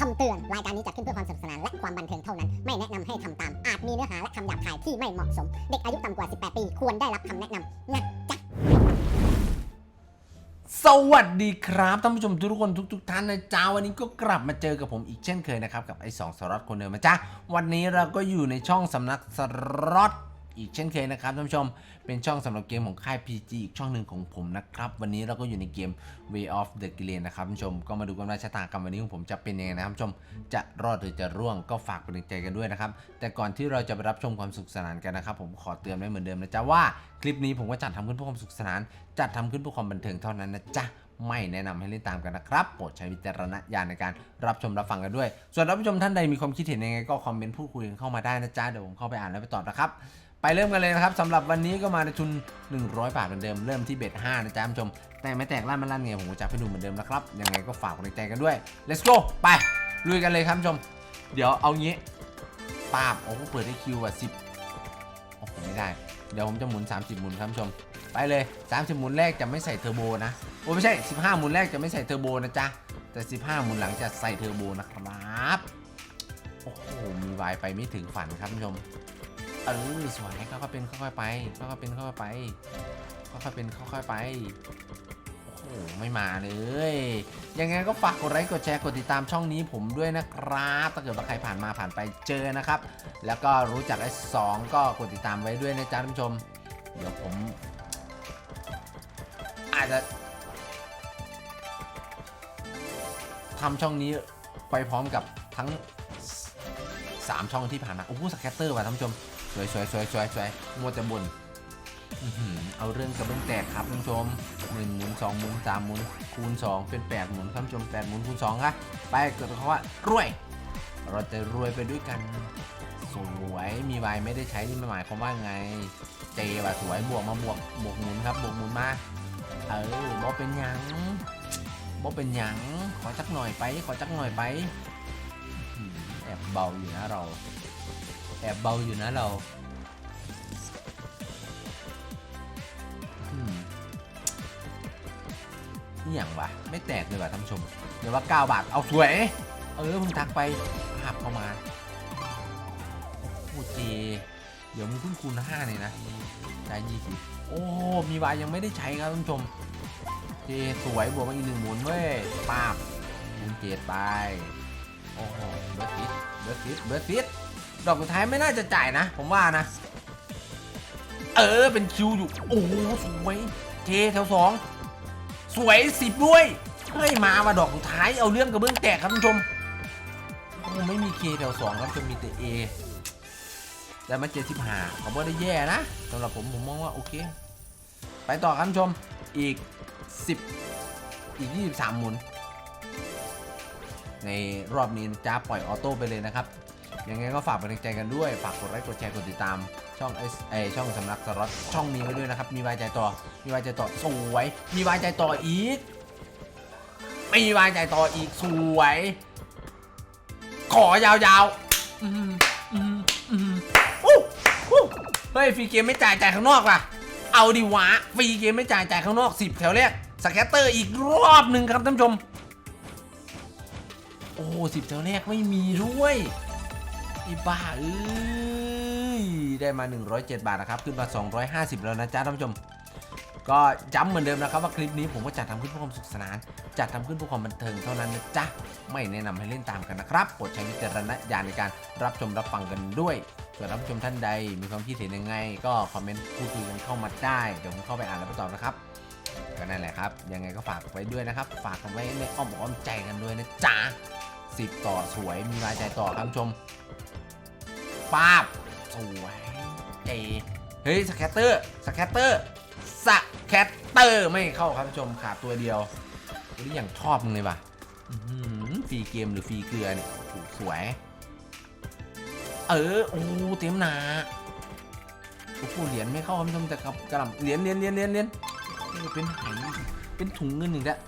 คำเตือน รายการนี้จัดขึ้นเพื่อความสนุกสนานและความบันเทิงเท่านั้น ไม่แนะนำให้ทำตาม อาจมีเนื้อหาและคำหยาบคายที่ไม่เหมาะสม เด็กอายุต่ำกว่า 18 ปี ควรได้รับคำแนะนำนะจ๊ะ สวัสดีครับท่านผู้ชมทุกคนทุกๆท่านนะจ้าวันนี้ก็กลับมาเจอกับผมอีกเช่นเคยนะครับ กับไอ้สองสล็อตคนเดิมนะจ้าวันนี้เราก็อยู่ในช่องสำนักสล็อต อีกเช่นเคยนะครับท่านผู้ชม เป็นช่องสำหรับเกมของค่าย PG อีกช่องหนึ่งของผมนะครับ วันนี้เราก็อยู่ในเกม Way of the g r e n นะครับท่านผู้ชมก็มาดูกันว่าชะตากรรมวันนี้ของผมจะเป็นยังไงนะครับท่านผู้ชมจะรอดหรือจะร่วงก็ฝากเป็นกำลังใจกันด้วยนะครับ แต่ก่อนที่เราจะไปรับชมความสุขสนานกันนะครับ ผมขอเตือนไว้เหมือนเดิมนะจ๊ะว่าคลิปนี้ผมก็จัดทำขึ้นเพื่อความสุขสนาน จัดทำขึ้นเพื่อความบันเทิงเท่านั้นนะจ๊ะไม่แนะนำให้เล่นตามกันนะครับ โปรดใช้วิจารณญาณในการรับชมรับฟังกันด้วย ส่วนท่านผู้ชมท่านใดมีความคิดเห็นยังไงก็คอมเมนต์พูดคุยกันเข้ามาได้นะจ๊ะ เดี๋ยวผมเข้าไปอ่านแล้วไปตอบนะครับ ไปเริ่มกันเลยนะครับสำหรับวันนี้ก็มาในทุน 100 บาทเหมือนเดิมเริ่มที่เบ็ด5นะจ๊ะท่านผู้ชม แต่ไม่แตกลั่นมันลั่นไงผมจะให้ดูเหมือนเดิมนะครับ ยังไงก็ฝากกำลังใจกันด้วย let's go ไปลุยกันเลยครับท่านผู้ชม เดี๋ยวเอางี้ปาบโอ้โหเปิดได้คิวอะ10โอ้โหไม่ได้ เดี๋ยวผมจะหมุน 30 หมุนครับท่านผู้ชม ไปเลย 30 หมุนแรกจะไม่ใส่เทอร์โบนะโอ้ไม่ใช่ 15 หมุนแรกจะไม่ใส่เทอร์โบนะจ๊ะแต่ 15 หมุนหลังจะใส่เทอร์โบนะครับโอ้โหมีวายไปไม่ถึงฝันครับท่านผู้ชม เออสวยค่อยๆเป็นค่อยๆไปค่อยๆเป็นค่อยๆไปค่อยๆเป็นค่อยๆไปโอ้โหไม่มาเลยยังไงก็ฝากกดไลค์กดแชร์กดติดตามช่องนี้ผมด้วยนะครับถ้าเกิดว่าใครผ่านมาผ่านไปเจอนะครับ แล้วก็รู้จักไอ้สองก็กดติดตามไว้ด้วยนะจ๊ะท่านผู้ชม เดี๋ยวผม อาจจะทำช่องนี้ไปพร้อมกับทั้ง 3 ช่องที่ผ่านมาโอ้โหสแคตเตอร์ว่ะท่านผู้ชม วยสวยสวยสวยสวยมัวแต่บนเอาเรื่องกระเบื้องแตกครับท่านผู้ชมหนึ่งหมุนสองหมุนสามหมุนคูณสองเป็นแปดหมุนท่านผู้ชมแปดหมุนคูณสองครับไปเกิดเขาว่ารวย เราจะรวยไปด้วยกัน สวยมีวายไม่ได้ใช้นี่หมายความว่าไง เจว่ะสวยบวกมาบวกบวกหมุนครับบวกหมุนมาเออบอเป็นหยังบอเป็นหยังขอจักหน่อยไป ขอจักหน่อยไปแอบเบาอยู่นะเรา แอบเบาอยู่นะเราอืมนี่อย่างวะ ไม่แตกเลยว่ะท่านผู้ชม เดี๋ยวว่า 9 บาท เอาสวย เออมึงทักไปภาพเข้ามา โอเจเดี๋ยวมึงเพิ่งคูณ5เนี่ยนะได้ยี่สิบโอ้ มีวายยังไม่ได้ใช้ครับท่านผู้ชมเจสวยบวกมาอีกหนึ่งหมุนเว้ยปาบหมุนเจ็ดไป โอ้โหเบิร์ดฟิตเบิร์ดฟิตเบิร์ดฟิต ดอกสุดท้ายไม่น่าจะจ่ายนะ ผมว่านะ เออเป็นคิวอยู่ โอ้โหสวยเจแถวสองสวยสิบด้วยเฮ้ยมาว่าดอกสุดท้ายเอาเรื่องกระเบื้องแตกครับท่านผู้ชมโอ้ไม่มีเคแถวสองครับจะมีแต่เอแต่มาเจ็ดสิบห้าเขาบอได้แย่นะสำหรับผมผมมองว่าโอเค ไปต่อครับท่านผู้ชมอีก10อีก23หมุนในรอบนี้จ้าปล่อยออโต้ไปเลยนะครับ ยังไงก็ฝากเป็นกำลังใจกันด้วย ฝากกดไลค์กดแชร์กดติดตาม ช่องเอช่องสำนักสล็อตช่องนี้ไว้ด้วยนะครับ มีวายใจต่อ มีวายใจต่อสวย มีวายใจต่ออีก มีวายใจต่ออีกสวย ขอยาวๆอืมอืมอืมอู้อู้เฮ้ยฟรีเกมไม่จ่ายจ่ายข้างนอกว่ะ เอาดิวะฟรีเกมไม่จ่ายจ่ายข้างนอก10แถวแรกสแคตเตอร์อีกรอบหนึ่งครับท่านผู้ชม โอ้สิบแถวแรกไม่มีด้วย อ้บ้าเอ้ยได้มา 107 บาทนะครับ ขึ้นมา 250 แล้วนะจ๊ะท่านผู้ชม ก็ย้ำเหมือนเดิมนะครับว่าคลิปนี้ผมก็จัดทำขึ้นเพื่อความสุขสนาน จัดทำขึ้นเพื่อความบันเทิงเท่านั้นนะจ๊ะ ไม่แนะนำให้เล่นตามกันนะครับโปรดใช้วิจารณญาณในการรับชมรับฟังกันด้วยส่วนท่านผู้ชมท่านใดมีความคิดเห็นยังไง ก็คอมเมนต์พูดคุยกันเข้ามาได้เดี๋ยวผมเข้าไปอ่านแล้วไปตอบนะครับก็นั่นแหละครับ ยังไงก็ฝากไว้ด้วยนะครับ ฝากกันไว้ในอ้อมอกอ้อมใจกันด้วยนะจ๊ะสิบต่อสวยมีรายใจต่อครับท่านผู้ชม ป้าบสวยเอเฮ้ยสแคตเตอร์สแคตเตอร์สแคตเตอร์ไม่เข้าครับท่านผู้ชมขาดตัวเดียวนี้อย่างชอบมึงเลยว่ะฟรีเกมหรือฟรีเกลือเนี่ยสวย เออโอ้เต็มหนาโอ้โหเหรียญไม่เข้าครับท่านผู้ชมแต่กับกระหล่ำเหรียญเหรียญเหรียญเหรียญเหรียญเป็นไหเป็นถุงเงินหนึ่งแล้ว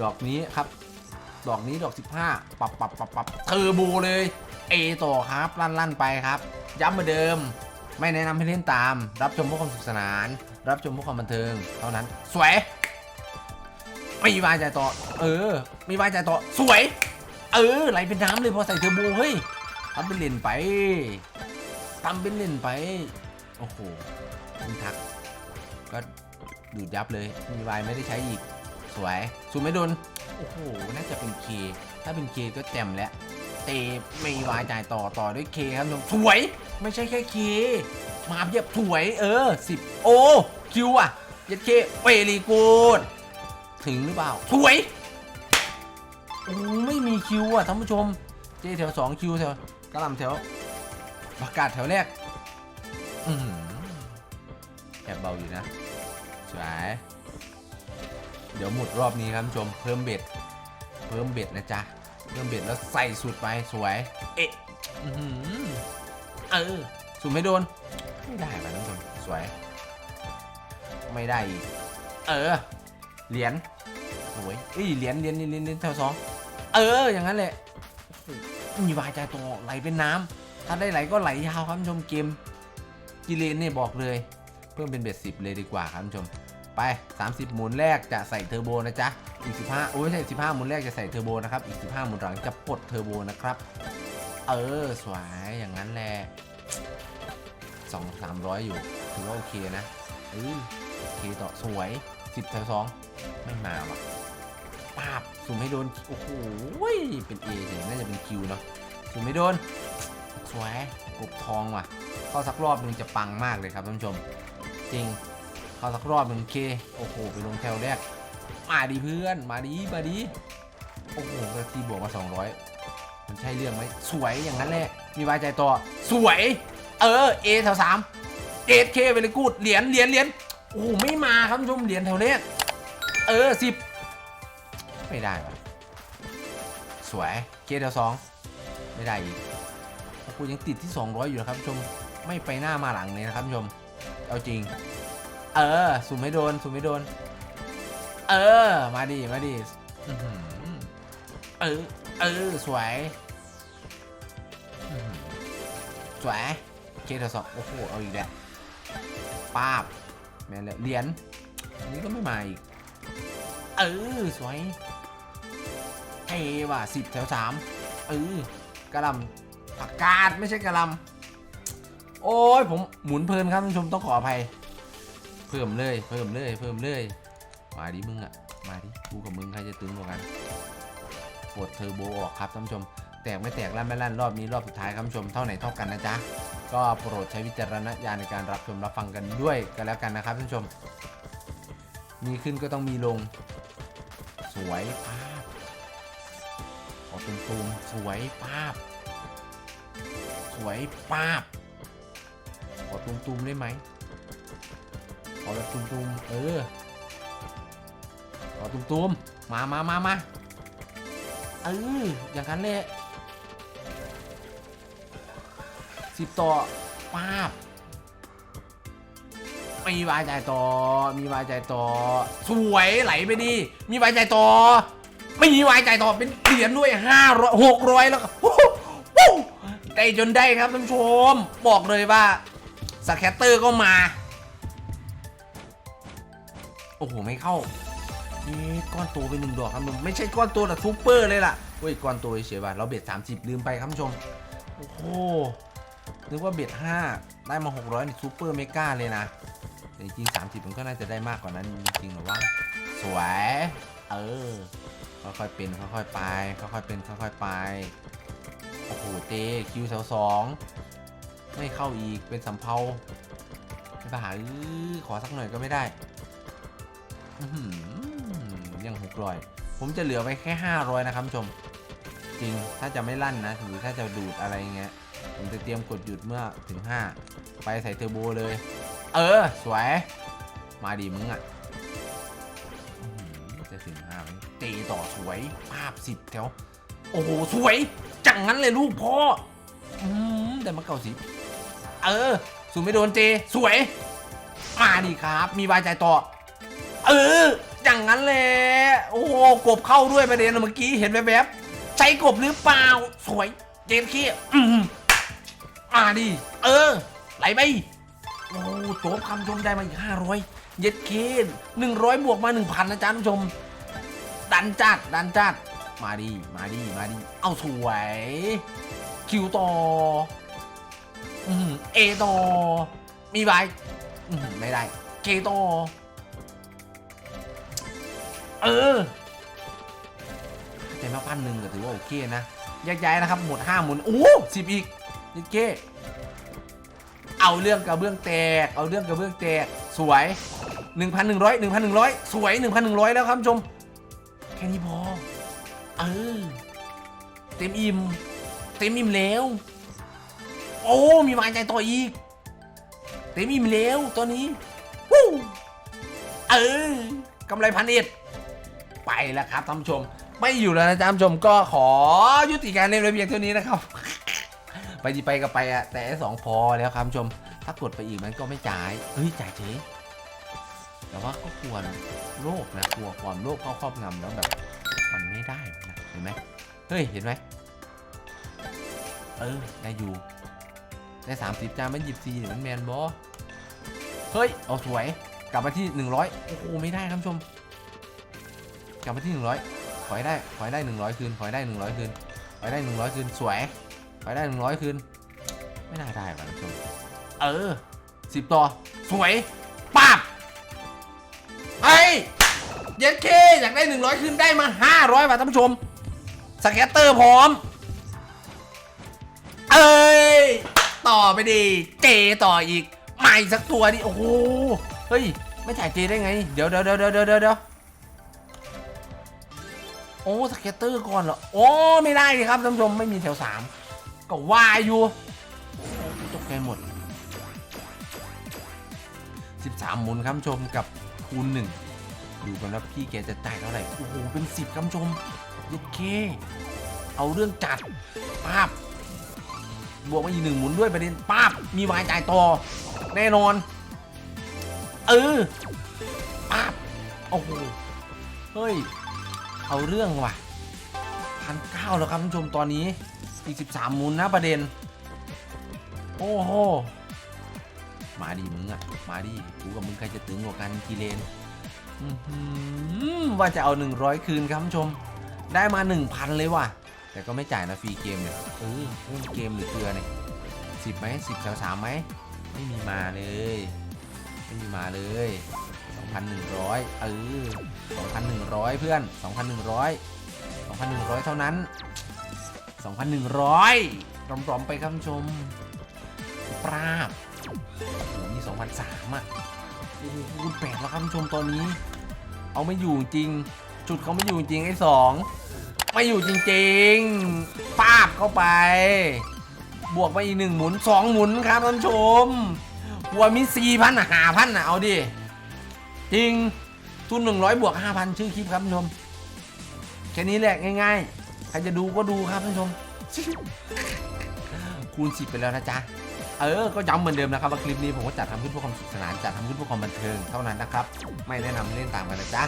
ดอกนี้ครับ ดอกนี้ดอก 15ปรับปรับปรับปรับเทอร์โบเลย เอต่อครับ ลั่นลั่นไปครับ ย้ำเหมือนเดิม ไม่แนะนำให้เล่นตาม รับชมเพื่อความสนุกสนาน รับชมเพื่อความบันเทิง เท่านั้น สวย มีวายใจายต่อ เออ มีวายใจายต่อ สวย เออ ไหลเป็นน้ำเลยพอใส่เทอร์โบเฮ้ยทำเป็นเล่นไปทำเป็นเล่นไป โอ้โหคุณทัก ก็ดูดยับเลย มีวายไม่ได้ใช้อีก สวยซูไม่โดน โอ้โห น่าจะเป็นเค ถ้าเป็นเคก็แจ่มแล้ว เตไม่วายจ่ายต่อต่อด้วยเคครับน้องสวยไม่ใช่แค่เคมาเพียบสวยเออสิบโอคิวอะเย็ดเคเวลีกูดถึงหรือเปล่าสวยโอ้ไม่มีคิวอะท่านผู้ชมเจแถวสองคิวแถวกระลำแถวประกาศแถวแรกอือหือแอบเบาอยู่นะสวยเดี๋ยวหมดรอบนี้ครับท่านผู้ชมเพิ่มเบ็ด เพิ่มเบ็ดนะจ๊ะ เพิ่มเบ็ดแล้วใส่สุดไปสวย เอ๊ะอื้อหือเออสุดไม่โดน ไม่ได้ป่ะท่านผู้ชมสวย ไม่ได้อีก เออ เหรียญสวยเอ้ยเหรียญเหรียญเหรียญเหรียญแถวสองเออ อย่างนั้นแหละโอ้โหมีวายใจายตัวไหลเป็นน้ำถ้าได้ไหลก็ไหลยาวครับท่านผู้ชมเกมกิเลนเนี่ยบอกเลย เพิ่มเป็นเบ็ดสิบเลยดีกว่าครับท่านผู้ชม ไป 30 หมุนแรกจะใส่เทอร์โบนะจ๊ะ อีก 15 โอ้ยไม่ใช่15หมุนแรกจะใส่เทอร์โบนะครับ อีก 15หมุนหลังจะปลดเทอร์โบนะครับ เออ สวย อย่างนั้นแหละสองสามร้อยอยู่ ถือว่าโอเคนะเออโอเคต่อ สวย10แถวสองไม่มาว่ะปาบสุ่มให้โดน โอ้โห เป็น A เลยน่าจะเป็น Q เนาะสุ่มไม่โดน สวย กบทองว่ะ เข้าสักรอบหนึงจะปังมากเลยครับท่านผู้ชม จริง เข้าสักรอบหนึ่งเค โอ้โห ไปลงแถวแรก มาดีเพื่อน มาดีมาดีโอ้โหกระทีบวกมา 200 มันใช่เรื่องไหมสวยอย่างนั้นแหละ มีวายใจต่อ สวย เออ A แถว3เอเคไปเลกูดเหรียญเหรียญเหรียญโอ้โหไม่มาครับท่านผู้ชมเหรียญแถวแรกเออสิบไม่ได้ว่ะสวยเคแถวสองไม่ได้อีกโอ้โหยังติดที่ 200 อยู่นะครับท่านผู้ชมไม่ไปหน้ามาหลังเลยนะครับท่านผู้ชม เอาจริง เออสุ่มไม่โดนสุ่มไม่โดน เออ มาดิมาดิอื้อหือเออ เออ สวยอื้อหือสวยเคทสองโอ้โห เอาอีกแล้วป้าบแม่นแล้วเหรียญอันนี้ก็ไม่มาอีก เออ สวยเอว่ะสิบแถวสามเออกระหลำผักกาดไม่ใช่กระหลำโอ้ยผมหมุนเพลินครับท่านผู้ชมต้องขออภัย เพิ่มเลย เพิ่มเลย เพิ่มเลย มาดิมึงอะมาดิกูกับมึงใครจะตึงกว่ากันกดเทอร์โบออกครับท่านผู้ชม แตกไม่แตกลั่นไม่ลั่นรอบนี้รอบสุดท้ายครับท่านผู้ชมเท่าไหนเท่ากันนะจ๊ะก็โปรดใช้วิจารณญาณในการรับชมรับฟังกันด้วยกันแล้วกันนะครับท่านผู้ชม มีขึ้นก็ต้องมีลง สวยภาพขอตุมๆสวยภาพ สวยภาพขอตุมๆได้ไหมขอแบบตุมๆเออ อตุมๆมามามามาเอออย่างนั้นเลยสิบต่อป้าบมีวายใจายต่อ มีวายใจายต่อ สวยไหลไปดี มีวายใจายต่อ ไม่มีวายใจายต่อ เป็นเหรียญด้วยห้าร้อยหกร้อยแล้วก็วู้ฮู้วู้ได้จนได้ครับท่านผู้ชม บอกเลยว่าสแคตเตอร์ก็มา โอ้โห ไม่เข้า เอ๊ะก้อนโตไปหนึ่งดอกครับผมไม่ใช่ก้อนโตแต่ซูเปอร์เลยล่ะเฮ้ยก้อนโตเฉยๆว่ะเราเบ็ด30 ลืมไปครับผู้ชม โอ้โหนึกว่าเบ็ด5ได้มา 600นี่ซูเปอร์เมกาเลยนะแต่จริง30 มันก็น่าจะได้มากกว่านั้นจริงๆหรอวะสวยเออค่อยๆเป็นค่อยๆไปค่อยๆเป็นค่อยๆไปโอ้โหเจคิวแถวสองไม่เข้าอีกเป็นสำเภาไม่บ้าขอสักหน่อยก็ไม่ได้ อื้ อหือยังหกร้อยผมจะเหลือไว้แค่500นะครับชม จริงถ้าจะไม่ลั่นนะหรือถ้าจะดูดอะไรเงี้ยผมจะเตรียมกดหยุดเมื่อถึง 5 ไปใส่เทอร์โบเลย เออ สวย มาดีมึงอะจะถึง5ไหมตีต่อสวย ภาพ10แถว โอ้โห สวย จังงั้นเลยลูกพ่อ อืมแต่มาเก่าสิ เออ สูไม่โดนเจ สวย มาดีครับ มีวายใจต่อ เออ อย่างนั้นแหละโอ้โหกบเข้าด้วยประเด็นเมื่อกี้เห็นแวบๆใช้กบหรือเปล่า สวย เจนขี้อืมมาดิเออ ไหลไปโอ้โหโจบคำชมได้มาอีกห้าร้อยเย็ดเคนหนึ่งร้อยบวกมาหนึ่งพันนะจ๊ะท่านผู้ชม ดันจัดดันจัดมาดีมาดีมาดีเอาสวย คิวต่ออืมเอต่อมีใบอืมไม่ได้เคต่อ เออใจมาพันหนึ่งก็ถือว่าโอเคนะแยกย้ายนะครับ หมดห้าหมุนโอ้สิบอีกนี่เก้เอาเรื่องกระเบื้องแตก เอาเรื่องกระเบื้องแตก สวย 1,100 1,100 สวย 1,100 แล้วครับชม แค่นี้พอ เออ เต็มอิ่ม เต็มอิ่มแล้ว โอ้ มีวายใจต่ออีก เต็มอิ่มแล้วตัวนี้วู้เออกำไรพันเอ็ด ไปแล้วครับท่านผู้ชม ไม่อยู่แล้วนะท่านผู้ชมก็ขอยุติการเล่นไว้เพียงเท่านี้นะครับ ไปดีไปก็ไปอะแต่สองพอแล้วครับท่านผู้ชม ถ้ากดไปอีกมันก็ไม่จ่ายเฮ้ยจ่ายเฉยแต่ว่าก็ควรโลภนะกลัวความโลภเข้าครอบงำแล้วแบบมันไม่ได้นะเห็นไหมเฮ้ยเห็นไหมเออได้อยู่ได้สามสิบจานมันหยิบซีเนี่ยมันแมนบอเฮ้ย เอาสวย กลับมาที่100โอ้โห ไม่ได้ครับผู้ชม กลับมาที่100ขอให้ได้ขอให้ได้100คืนขอให้ได้100คืนขอให้ได้100คืนสวยขอให้ได้100คืนไม่น่าได้ว่ะท่านผู้ชมเออ10ต่อสวยปับเฮ้ยเย็ดเคอยากได้100คืนได้มา500บาทท่านผู้ชมสแกตเตอร์พร้อม เอ้ยต่อไปดิเจต่ออีกใหม่สักตัวดิโอ้โหเฮ้ยไม่จ่ายเจได้ไง เดี๋ยวเดี๋ยวเดี๋ยวเดี๋ยวเดี๋ยว โอ้สเก็ตเตอร์ก่อนเหรอ โอ้ ไม่ได้ดิครับท่านผู้ชมไม่มีแถวสามก็วายอยู่โอ้ตกใจหมด 13หมุนครับชมกับคูณ1ดูกันว่าพี่แกจะจ่ายเท่าไหร่ โอ้โห เป็น 10ครับชมย็ดเค เอาเรื่องจัดป้าบบวกมาอีกหนึ่งหมุนด้วยประเด็นป้าบมีวายจ่ายต่อ แน่นอน เออป้าบโอ้โห เฮ้ย เอาเรื่องว่ะพันเก้าแล้วครับท่านผู้ชมตอนนี้อีก13หมุนนะประเด็น โอ้โห มาดิมึงอะมาดิกูกับมึงใครจะตึงกว่ากันกีเลนอื้อหือว่าจะเอา 100 คืนครับท่านผู้ชม ได้มา 1,000 เลยว่ะ แต่ก็ไม่จ่ายนะฟรีเกมเนี่ยเออเล่นเกมหรือเกลือเนี่ยสิบไหมสิบแถวสามไหมไม่มีมาเลย ไม่มีมาเลย 2,100 เออ 2,100 เพื่อน 2,100 2,100 เท่านั้น 2,100รอมๆไปครับชม ปราบโอ้มี2,003อะโอ้โหคูณแปดแล้วครับท่านผู้ชมตอนนี้ เอาไม่อยู่จริง จุดเขาไม่อยู่จริงไอ้สองไม่อยู่จริงๆปาบเข้าไป บวกไปอีกหนึ่งหมุนสองหมุนครับท่านชมหัวมีสี่พันหาพันนะเอาดิ จริงทุนหนึ่งร้อยบวกห้าพันชื่อคลิปครับท่านผู้ชมแค่นี้แหละง่ายๆ ใครจะดูก็ดูครับท่านผู้ชม คูณสิบไปแล้วนะจ๊ะ เออ ก็ย้ำเหมือนเดิมนะครับว่าคลิปนี้ผมก็จัดทำขึ้นเพื่อความสนุขสนานจัดทำขึ้นเพื่อความบันเทิงเท่านั้นนะครับ ไม่แนะนำเล่นตามกันนะจ๊ะ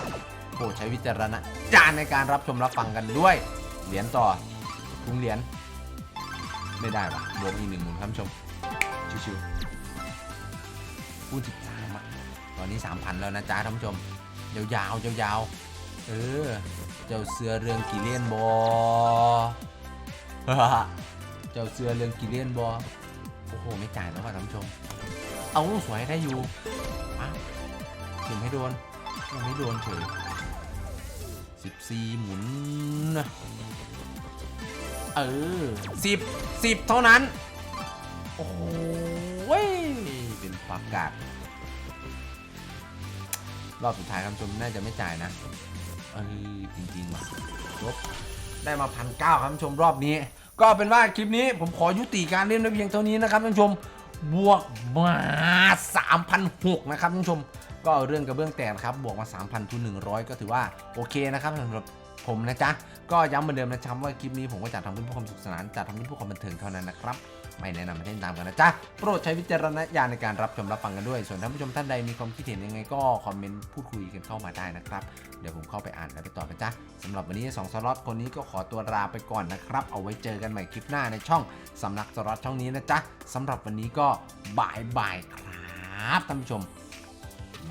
โปรดใช้วิจารณญาณในการรับชมรับฟังกันด้วย เหรียญต่อพุงเหรียญไม่ได้ปะบวกอีกหนึ่งหมุนครับผู้ชมชิวๆพูดสิบสาม ตอนนี้สามพันแล้วนะจ๊ะท่านผู้ชม ยาวๆยาวๆเออ เจ้าเสือเรืองกี่เลียนบอเจ้าเสือเรืองกี่เลียนบอโอ้โห ไม่จ่ายแล้วว่ะท่านผู้ชม เอาสวยได้อยู่อ้าวถึงไม่โดนยังไม่โดนเฉยสิบสี่หมุน เออสิบสิบเท่านั้น โอ้ยเป็นประกาศ รอบสุดท้ายคำชมน่าจะไม่จ่ายนะเออจริงๆว่ะจบได้มาพันเก้าครับชมรอบนี้ ก็เป็นว่าคลิปนี้ผมขอยุติการเล่นไว้เพียงเท่านี้นะครับท่านผู้ชมบวกมา3,006นะครับท่านผู้ชม ก็เรื่องกระเบื้องแตกนะครับบวกมา3,000ทุน100 ก็ถือว่าโอเคนะครับสำหรับผมนะจ๊ะ ก็ย้ำเหมือนเดิมนะครับว่าคลิปนี้ผมก็จะทำเพื่อความสุขสนานจะทำเพื่อความบันเทิงเท่านั้นนะครับ ไม่แนะนำให้เล่นตามกันนะจ๊ะ โปรดใช้วิจารณญาณในการรับชมรับฟังกันด้วย ส่วนท่านผู้ชมท่านใดมีความคิดเห็นยังไงก็คอมเมนต์พูดคุยกันเข้ามาได้นะครับ เดี๋ยวผมเข้าไปอ่านและไปตอบนะจ๊ะสำหรับวันนี้2สล็อตคนนี้ก็ขอตัวลาไปก่อนนะครับ เอาไว้เจอกันใหม่คลิปหน้าในช่องสำนักสล็อตช่องนี้นะจ๊ะสำหรับวันนี้ก็บายบายครับท่านผู้ชม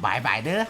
บายบายเด้อ